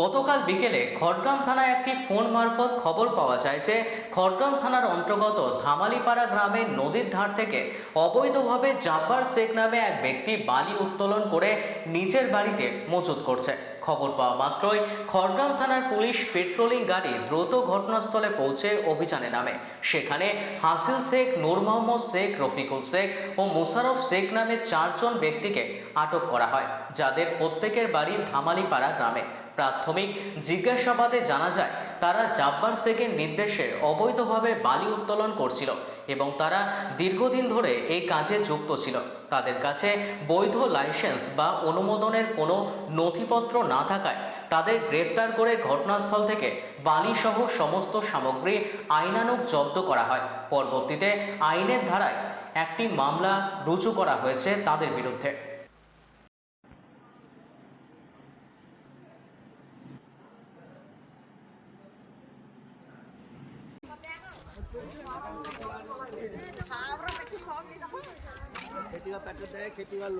গতকাল বিকেলে খড়গ্রাম থানায় একটি ফোন মারফত খবর পাওয়া যায় যে খড়গ্রাম থানার অন্তর্গত ধামালিপাড়া গ্রামের নদীর ধার থেকে অবৈধভাবে জাব্বার শেখ নামে এক ব্যক্তি বালি উত্তোলন করে নিজের বাড়িতে মজুত করছে। খবর পাওয়া মাত্রই খড়গ্রাম থানার পুলিশ পেট্রোলিং গাড়ি দ্রুত ঘটনাস্থলে পৌঁছে অভিযানে নামে। সেখানে হাসিল শেখ, নূর মোহাম্মদ শেখ, রফিকুল শেখ ও মুশারফ শেখ নামে চারজন ব্যক্তিকে আটক করা হয়, যাদের প্রত্যেকের বাড়ি ধামালিপাড়া গ্রামে। প্রাথমিক জিজ্ঞাসাবাদে জানা যায়, তারা জাব্বার শেখের নির্দেশে অবৈধভাবে বালি উত্তোলন করছিল এবং তারা দীর্ঘদিন ধরে এই কাজে যুক্ত ছিল। তাদের কাছে বৈধ লাইসেন্স বা অনুমোদনের কোনো নথিপত্র না থাকায় তাদের গ্রেপ্তার করে ঘটনাস্থল থেকে বালিসহ সমস্ত সামগ্রী আইনানুগ জব্দ করা হয়। পরবর্তীতে আইনের ধারায় একটি মামলা রুজু করা হয়েছে তাদের বিরুদ্ধে। खेती का पैकेट दे खेती वाल